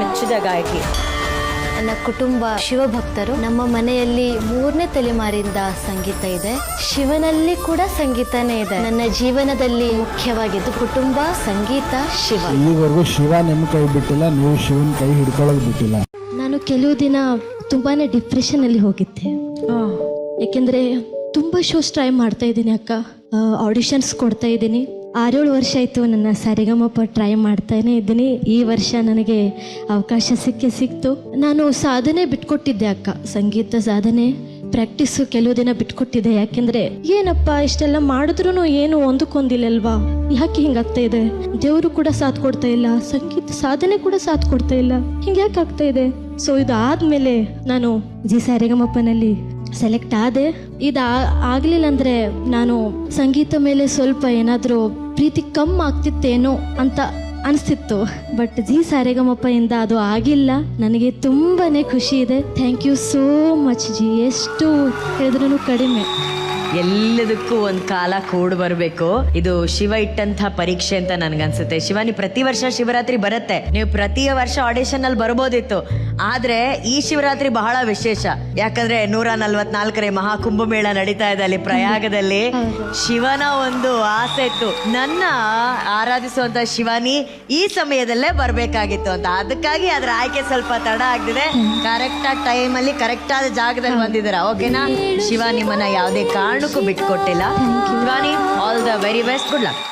ಮೆಚ್ಚಿದ ಗಾಯಕಿ ನನ್ನ ಕುಟುಂಬ ಶಿವಭಕ್ತರು ನಮ್ಮ ಮನೆಯಲ್ಲಿ ಮೂರನೇ ತಲೆಮಾರಿಂದ ಸಂಗೀತ ಇದೆ. ಶಿವನಲ್ಲಿ ಕೂಡ ಸಂಗೀತನೇ ಇದೆ. ನನ್ನ ಜೀವನದಲ್ಲಿ ಮುಖ್ಯವಾಗಿದ್ದು ಕುಟುಂಬ ಸಂಗೀತ ಶಿವ. ಇಲ್ಲಿವರೆಗೂ ಶಿವ ನಿಮ್ಮ ಕೈ ಬಿಟ್ಟಿಲ್ಲ ನೀವು ಶಿವನ ಕೈ ಹಿಡ್ಕೊಳ್ಳೋದು ಬಿಟ್ಟಿಲ್ಲ. ನಾನು ಕೆಲವು ದಿನ ತುಂಬಾನೇ ಡಿಪ್ರೆಷನ್ ಅಲ್ಲಿ ಹೋಗಿದ್ದೆ. ಯಾಕೆಂದ್ರೆ ತುಂಬಾ ಶೋಸ್ ಟ್ರೈ ಮಾಡ್ತಾ ಇದ್ದೀನಿ ಅಕ್ಕ. ಆಡಿಷನ್ಸ್ ಕೊಡ್ತಾ ಇದ್ದೀನಿ. ಆರೇಳು ವರ್ಷ ಆಯಿತು ನನ್ನ ಸರಿಗಮಪ್ಪ ಟ್ರೈ ಮಾಡ್ತಾನೆ ಇದ್ದೀನಿ. ಈ ವರ್ಷ ನನಗೆ ಅವಕಾಶ ಸಿಕ್ಕೇ ಸಿಕ್ತು. ನಾನು ಸಾಧನೆ ಬಿಟ್ಕೊಟ್ಟಿದ್ದೆ ಅಕ್ಕ. ಸಂಗೀತ ಸಾಧನೆ. ಪ್ರಾಕ್ಟೀಸು ಕೆಲವು ದಿನ ಬಿಟ್ಕೊಟ್ಟಿದೆ. ಯಾಕೆಂದ್ರೆ ಏನಪ್ಪ, ಇಷ್ಟೆಲ್ಲ ಮಾಡಿದ್ರು ಏನು ಒಂದಕ್ಕೊಂದಿಲ್ಲಲ್ವಾ ಯಾಕೆ ಹಿಂಗಾಗ್ತಾ ಇದೆ? ದೇವರು ಕೂಡ ಸಾಥ್ ಕೊಡ್ತಾ ಇಲ್ಲ. ಸಂಗೀತ ಸಾಧನೆ ಕೂಡ ಸಾಥ್ ಕೊಡ್ತಾ ಇಲ್ಲ. ಹಿಂಗೆ ಯಾಕೆ ಆಗ್ತಾ ಇದೆ? ಸೊ ಇದು ಆದ್ಮೇಲೆ ನಾನು ಜಿ ಸಾರಿಗಮಪ್ಪನಲ್ಲಿ ಸೆಲೆಕ್ಟ್ ಆದೆ. ಇದು ಆಗಲಿಲ್ಲ ಅಂದ್ರೆ ನಾನು ಸಂಗೀತ ಮೇಲೆ ಸ್ವಲ್ಪ ಏನಾದರೂ ಪ್ರೀತಿ ಕಮ್ಮಿ ಆಗ್ತಿತ್ತೇನೋ ಅಂತ ಅನಿಸ್ತಿತ್ತು. ಬಟ್ ಜಿ ಸಾರೆಗಮಪ್ಪಯಿಂದ ಅದು ಆಗಿಲ್ಲ. ನನಗೆ ತುಂಬಾನೇ ಖುಷಿ ಇದೆ. Thank you so much ji. ಎಷ್ಟು ಹೇಳಿದ್ರೂ ಕಡಿಮೆ. ಎಲ್ಲದಕ್ಕೂ ಒಂದ್ ಕಾಲ ಕೂಡ್ ಬರ್ಬೇಕು. ಇದು ಶಿವ ಇಟ್ಟಂತ ಪರೀಕ್ಷೆ ಅಂತ ನನ್ಗನ್ಸುತ್ತೆ. ಶಿವಾನಿ, ಪ್ರತಿ ವರ್ಷ ಶಿವರಾತ್ರಿ ಬರುತ್ತೆ. ನೀವು ಪ್ರತಿ ವರ್ಷ ಆಡಿಷನ್ ಅಲ್ಲಿ ಬರ್ಬೋದಿತ್ತು. ಆದ್ರೆ ಈ ಶಿವರಾತ್ರಿ ಬಹಳ ವಿಶೇಷ. ಯಾಕಂದ್ರೆ ನೂರ ನಲ್ವತ್ನಾಲ್ಕನೇ ಮಹಾಕುಂಭಮೇಳ ನಡೀತಾ ಇದೆ ಅಲ್ಲಿ ಪ್ರಯಾಗದಲ್ಲಿ. ಶಿವನ ಒಂದು ಆಸೆ ಇತ್ತು. ನನ್ನ ಆರಾಧಿಸುವಂತ ಶಿವಾನಿ ಈ ಸಮಯದಲ್ಲೇ ಬರ್ಬೇಕಾಗಿತ್ತು ಅಂತ. ಅದಕ್ಕಾಗಿ ಅದ್ರ ಆಯ್ಕೆ ಸ್ವಲ್ಪ ತಡ ಆಗ್ತಿದೆ. ಕರೆಕ್ಟ್ ಆದ ಟೈಮ್ ಅಲ್ಲಿ ಕರೆಕ್ಟ್ ಆದ ಜಾಗದಲ್ಲಿ ಬಂದಿದ್ದೀರಾ. ಓಕೆನಾ ಶಿವ ನಿಮ್ಮನ್ನ ಯಾವುದೇ ಕಾರಣಕ್ಕೂ ಬಿಟ್ಕೊಟ್ಟಿಲ್ಲ. All the very best good luck